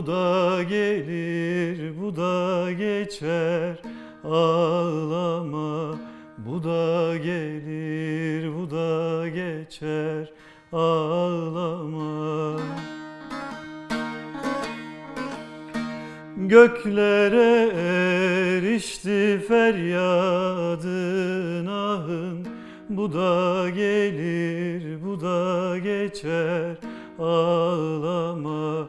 Bu da gelir bu da geçer. Ağlama Bu da gelir bu da geçer. Ağlama. Göklere erişti feryadın ahın. Bu da gelir bu da geçer. Ağlama